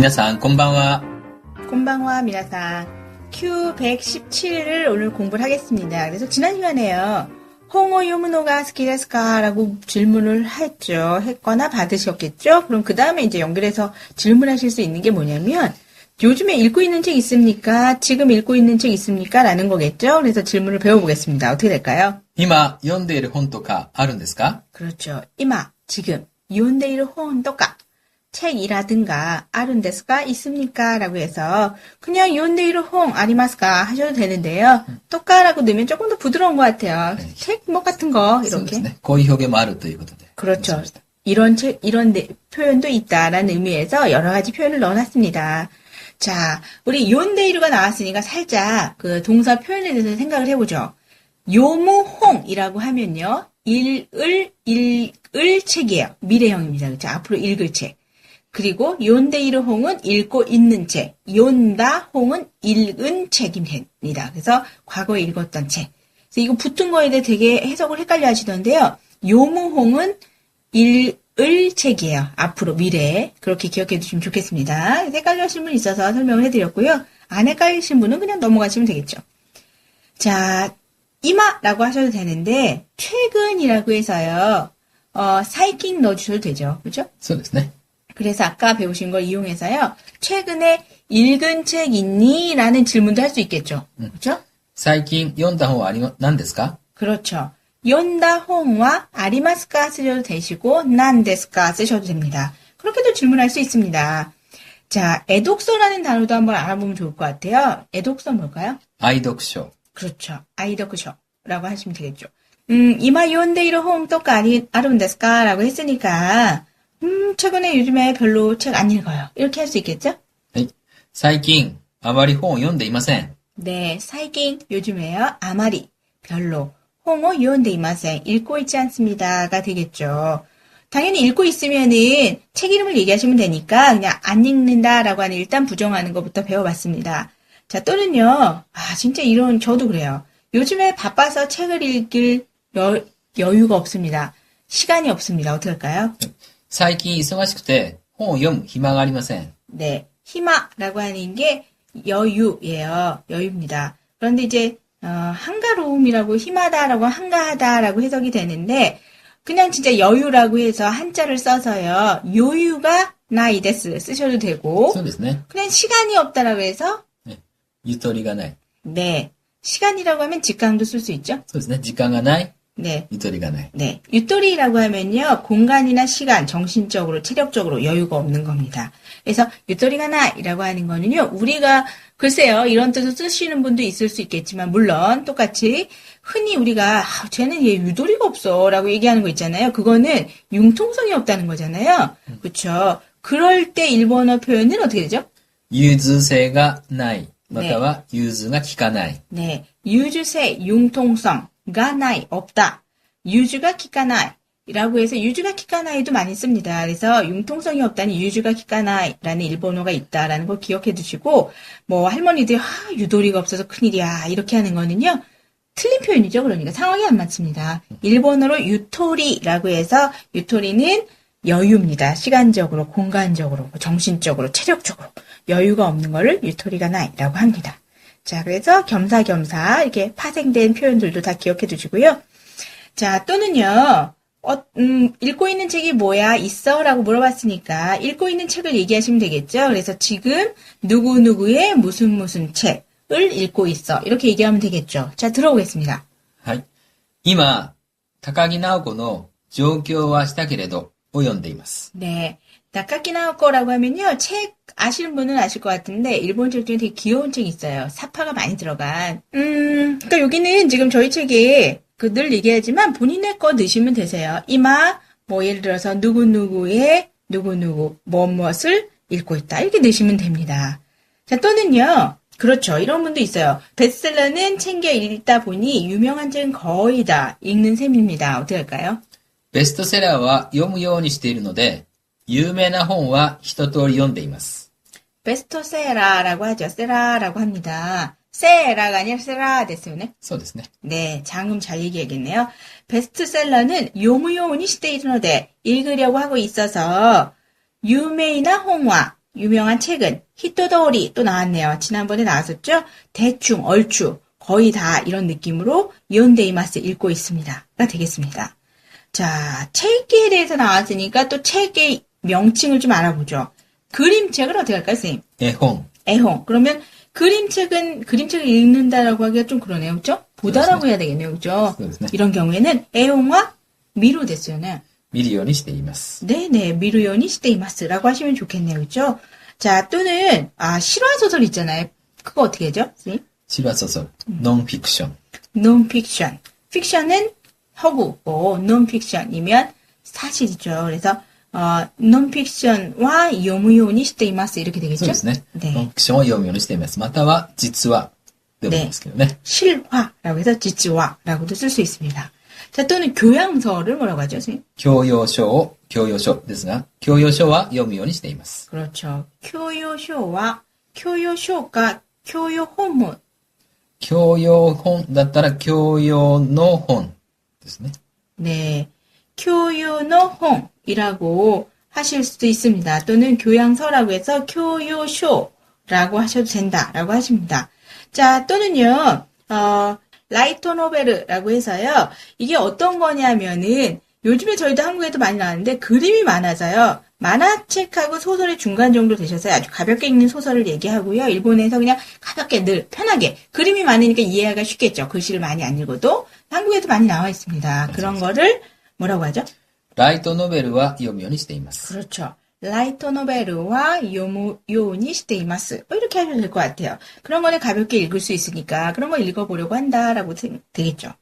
皆さん、こんばんは。 곤방와 미나상 Q117을 오늘 공부를 하겠습니다. 그래서 지난 시간에요. 홍어 요무노가 스키데스카라고 질문을 했죠. 했거나 받으셨겠죠? 그럼 그 다음에 이제 연결해서 질문하실 수 있는 게 뭐냐면 요즘에 읽고 있는 책 있습니까? 지금 읽고 있는 책 있습니까? 라는 거겠죠? 그래서 질문을 배워보겠습니다. 어떻게 될까요? 今、読んでいる本とかあるんですか 그렇죠. 이마, 지금, 이온데이르 호언또까 책이라든가 아룬데스가 있습니까? 라고 해서 그냥 요네이로 홍 아리마스가 하셔도 되는데요. 똑가라고 넣으면 조금 더 부드러운 것 같아요. 네. 네. 책뭐 같은 거 이렇게. 거의 혁의 말을 또 이거도 돼. 그렇죠. 이런 책 이런 네, 표현도 있다라는 의미에서 여러 가지 표현을 넣어놨습니다. 자, 우리 요네이루가 나왔으니까 살짝 그 동사 표현에 대해서 생각을 해보죠. 요무홍이라고 하면요. 일을, 읽을 책이에요. 미래형입니다. 그렇죠? 앞으로 읽을 책. 그리고 욘데이르 홍은 읽고 있는 책, 욘다 홍은 읽은 책입니다. 그래서 과거에 읽었던 책. 그래서 이거 붙은 거에 대해 되게 해석을 헷갈려 하시던데요. 요무홍은 읽을 책이에요. 앞으로 미래에 그렇게 기억해 두시면 좋겠습니다. 헷갈려 하신 분 있어서 설명을 해드렸고요. 안 헷갈리신 분은 그냥 넘어가시면 되겠죠. 자, 이마라고 하셔도 되는데 최근이라고 해서요. 어, 사이킹 넣어주셔도 되죠. 그렇죠? 네. 그래서 아까 배우신 걸 이용해서요, 최근에 읽은 책 있니? 라는 질문도 할 수 있겠죠. 그죠? 最近読んだ本はありま、何ですか 그렇죠. 연다 홍와 아리마스카 쓰셔도 되시고 난데스카 쓰셔도 됩니다. 그렇게도 질문할 수 있습니다. 자, 애독서라는 단어도 한번 알아보면 좋을 것 같아요. 애독서 뭘까요? 愛読書。 그렇죠. 아이더크쇼라고 하시면 되겠죠. 음, 이마 요온데이로 홍 또까 아리, 아룬데스까? 라고 했으니까, 음, 최근에 요즘에 별로 책 안 읽어요. 이렇게 할 수 있겠죠? はい。最近、あまり本を読んでいません。 네, 사이긴 요즘에요. 아마리, 별로, 홍어 요온데 이마생, 읽고 있지 않습니다가 되겠죠. 당연히 읽고 있으면은 책 이름을 얘기하시면 되니까 그냥 안 읽는다라고 하는 일단 부정하는 것부터 배워봤습니다. 자, 또는요, 아, 진짜 이런, 저도 그래요. 요즘에 바빠서 책을 읽을 여, 여유가 없습니다. 시간이 없습니다. 어떡할까요? 最近忙しくて本を読む暇がありません。 네, 희마라고 하는 게 여유예요. 여유입니다. 그런데 이제 어, 한가로움이라고 희마다라고 한가하다라고 해석이 되는데 그냥 진짜 여유라고 해서 한자를 써서요. 요유가 나이데스 쓰셔도 되고 そうですね。 그냥 시간이 없다라고 해서 ゆとりがない。 네, 시간이라고 하면 직강도 쓸 수 있죠. そうですね。 時間がない。 네, ゆとりがない。 네. 유토리라고 하면요, 공간이나 시간, 정신적으로, 체력적으로 여유가 없는 겁니다. 그래서 유토리가 나이라고 하는 거는요, 우리가, 글쎄요, 이런 뜻을 쓰시는 분도 있을 수 있겠지만, 물론, 똑같이, 흔히 우리가, 아, 쟤는 얘 유도리가 없어, 라고 얘기하는 거 있잖아요. 그거는 융통성이 없다는 거잖아요. 그쵸. 그럴 때 일본어 표현은 어떻게 되죠? 融通性がない。または、融通が効かない。 네. 유주세 융통성 가 나이 없다. 유주가 키까나이 라고 해서 유주가 키까나이도 많이 씁니다. 그래서 융통성이 없다는 유주가 키까나이라는 일본어가 있다라는 걸 기억해 두시고 뭐 할머니들 아, 유도리가 없어서 큰일이야 이렇게 하는 거는요. 틀린 표현이죠. 그러니까 상황이 안 맞습니다. 일본어로 유토리라고 해서 유토리는 여유입니다. 시간적으로, 공간적으로, 정신적으로, 체력적으로 여유가 없는 거를 유토리가 나이라고 합니다. 자, 그래서 겸사겸사 이렇게 파생된 표현들도 다 기억해 두시고요. 자, 또는요. 어, 음, 읽고 있는 책이 뭐야? 있어? 라고 물어봤으니까 읽고 있는 책을 얘기하시면 되겠죠. 그래서 지금 누구누구의 무슨 무슨 책을 읽고 있어. 이렇게 얘기하면 되겠죠. 자, 들어보겠습니다. はい。今、高木直子の状況はしたけれど、 を読んでいます。 네. 나카키 나오코라고 하면요. 책 아시는 분은 아실 것 같은데 일본 책 중에 되게 귀여운 책이 있어요. 사파가 많이 들어간. 음, 그러니까 여기는 지금 저희 책에 그 늘 얘기하지만 본인의 거 넣으시면 되세요. 이마 뭐 예를 들어서 누구누구의 누구누구 무엇을 읽고 있다. 이렇게 넣으시면 됩니다. 자, 또는요. 그렇죠. 이런 분도 있어요. 베스트셀러는 챙겨 읽다 보니 유명한 책은 거의 다 읽는 셈입니다. 어떻게 할까요? ベストセラーは読むようにしているので、有名な本は一通り読んでいます。 베스토세라라고 하죠. 세라라고 합니다. 세라가 아니라 세라 됐어요, 네? そうですね。 네, 장음 잘 얘기하겠네요. 베스트셀러는 요무요운이 시대이르노데 읽으려고 하고 있어서 유메이나 홍화 유명한 책은 히토도리 또 나왔네요. 지난번에 나왔었죠? 대충, 얼추, 거의 다 이런 느낌으로 이온데이마스 읽고 있습니다.가 되겠습니다. 자, 책에 대해서 나왔으니까 또 책의 명칭을 좀 알아보죠. 그림책을 어떻게 할까요, 선생님? 애홍. 애홍. 그러면 그림책은 그림책을 읽는다라고 하기가 좀 그러네요, 그죠? 보다라고 해야 되겠네요, 그죠? 이런 경우에는 애홍화 미로 됐어요,는. 미리연이 시대이마스. 네네, 미루연이 시대이마스라고 하시면 좋겠네요, 그죠? 자, 또는 아 실화 소설 있잖아요. 그거 어떻게 하죠, 선생님? 실화 소설, 음. 논픽션. 논픽션. 픽션은 허구고, 논픽션이면 사실이죠. 그래서, 어, 논픽션과 요무요니 시테이마스 이렇게 そう 되겠죠? ですね。ねノンフィクションを読むようにしています。または、実は、でもいいんですけどね。 실화라고 해서 지치와라고도 쓸 수 있습니다. 자, 또는 교양서를 뭐라고 하죠, 선생님? 教養書を、教養書ですが、教養書は読むようにしています。 그렇죠. 교요쇼와 교요쇼가 교요호문 教養本だったら、教養の本 ですね。 네, 교요노홍이라고 하실 수도 있습니다. 또는 교양서라고 해서 교요쇼라고 하셔도 된다라고 하십니다. 자, 또는요, 어, 라이터 노베르라고 해서요, 이게 어떤 거냐면은, 요즘에 저희도 한국에도 많이 나왔는데 그림이 많아져요. 만화책하고 소설의 중간 정도 되셔서 아주 가볍게 읽는 소설을 얘기하고요. 일본에서 그냥 가볍게 늘 편하게 그림이 많으니까 이해하기가 쉽겠죠. 글씨를 많이 안 읽어도 한국에도 많이 나와 있습니다. 그런 거를 뭐라고 하죠? 라이터 노벨과 요미오니 시테이마스. 그렇죠. 라이터 노벨과 요무요니 시테이마스. 뭐 이렇게 하면 될 것 같아요. 그런 거는 가볍게 읽을 수 있으니까 그런 거 읽어보려고 한다라고 되겠죠.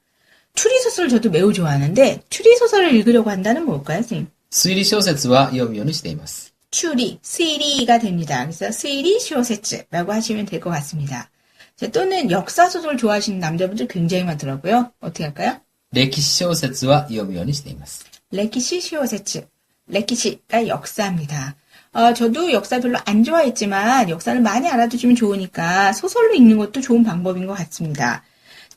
추리소설을 저도 매우 좋아하는데 추리소설을 읽으려고 한다는 뭘까요, 선생님? 推理小説は読むようにしています。 추리, 스리가 됩니다. 그래서 스리 쇼세츠라고 하시면 될 것 같습니다. 자, 또는 역사소설 좋아하시는 남자분들 굉장히 많더라고요. 어떻게 할까요? 歴史小説は読むようにしています。 레키시 시오세츠. 레키시가 역사입니다. 어, 저도 역사 별로 안 좋아했지만 역사를 많이 알아두시면 좋으니까 소설로 읽는 것도 좋은 방법인 것 같습니다.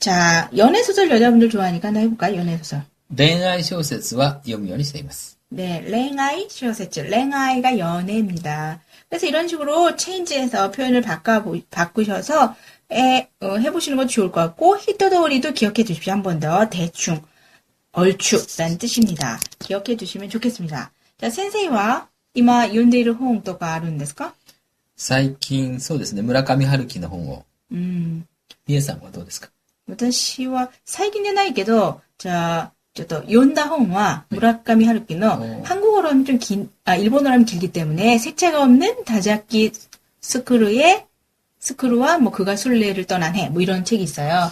자, 연애소설 여자분들 좋아하니까 하나 해볼까요? 연애소설. 恋愛小説は読むようにしています。 네, 랭아이 시오세츠. 랭아이가 연애입니다. 그래서 이런 식으로 체인지해서 표현을 바꿔 바꾸셔서 에, 어, 해보시는 것도 좋을 것 같고 히토도리도 기억해 두십시오. 한 번 더 대충 얼추라는 뜻입니다. 기억해 두시면 좋겠습니다. 자, 센세이와 이마 윤데이르 호응 또가 아는 ですか?最近、そうですね、村上春樹の本を。 음, みえさんはどうですか 私は最近でないけど 자, ちょっと読んだ本は 무라카미 하루키의 어. 한국어로는 좀 긴, 아, 일본어로는 길기 때문에 색채가 없는 다자키 스크루의 스크루와 뭐 그가 순례를 떠난 해, 뭐 이런 책이 있어요.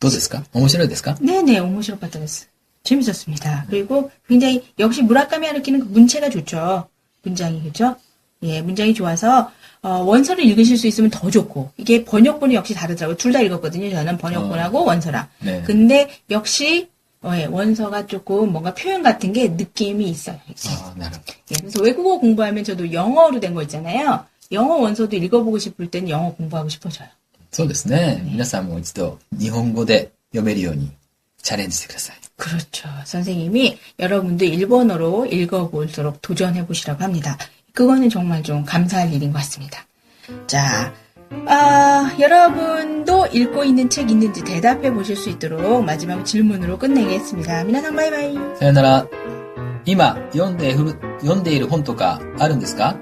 どうですか面白いですか 네네, 오모시로봤다 됐어. 재밌었습니다. 그리고 굉장히 역시 무라카미 하루키는 그 문체가 좋죠. 문장이 그죠? 예, 문장이 좋아서 어, 원서를 읽으실 수 있으면 더 좋고 이게 번역본이 역시 다르더라고요. 둘 다 읽었거든요. 저는 번역본하고 원서랑. 네. 근데 역시 어, 예, 원서가 조금 뭔가 표현 같은 게 느낌이 있어요. 이게. ああ、なるほど。 예, 그래서 외국어 공부하면 저도 영어로 된 거 있잖아요. 영어 원서도 읽어보고 싶을 땐 영어 공부하고 싶어져요. そうですね。皆さんも一度、日本語で読めるようにチャレンジしてください。 그렇죠. 선생님이 여러분도 일본어로 읽어볼수록 도전해보시라고 합니다. 그거는 정말 좀 감사할 일인 것 같습니다. 자, 아, 여러분도 읽고 있는 책 있는지 대답해 보실 수 있도록 마지막 질문으로 끝내겠습니다. 미나상 바이바이. さよなら。今、読んでいる、読んでいる本とかあるんですか